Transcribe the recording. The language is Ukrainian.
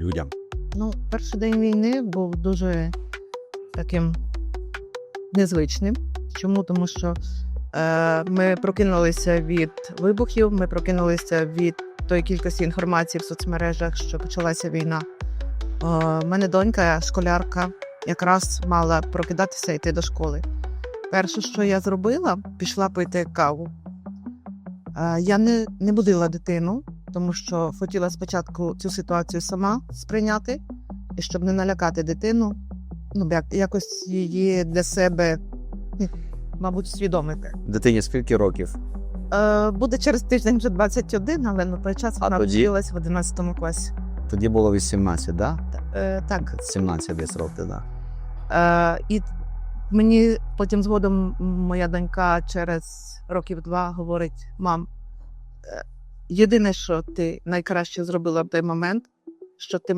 людям? Ну, перший день війни був дуже таким незвичним. Чому? Тому що е, ми прокинулися від вибухів, ми прокинулися від тої кількості інформації в соцмережах, що почалася війна. У мене донька, школярка, якраз мала прокидатися йти до школи. Перше, що я зробила, пішла пити каву. Е, я не, не будила дитину, тому що хотіла спочатку цю ситуацію сама сприйняти, і щоб не налякати дитину, ну як, якось її для себе, ну, мабуть, свідомити. Дитині скільки років? Е, буде через тиждень вже 21, але на той час вона вчилась в 11 класі. Тоді було 18, да? Е, так. 17 десь років, да. Е, і мені потім згодом моя донька через років два говорить: мам, е, єдине, що ти найкраще зробила в той момент, що ти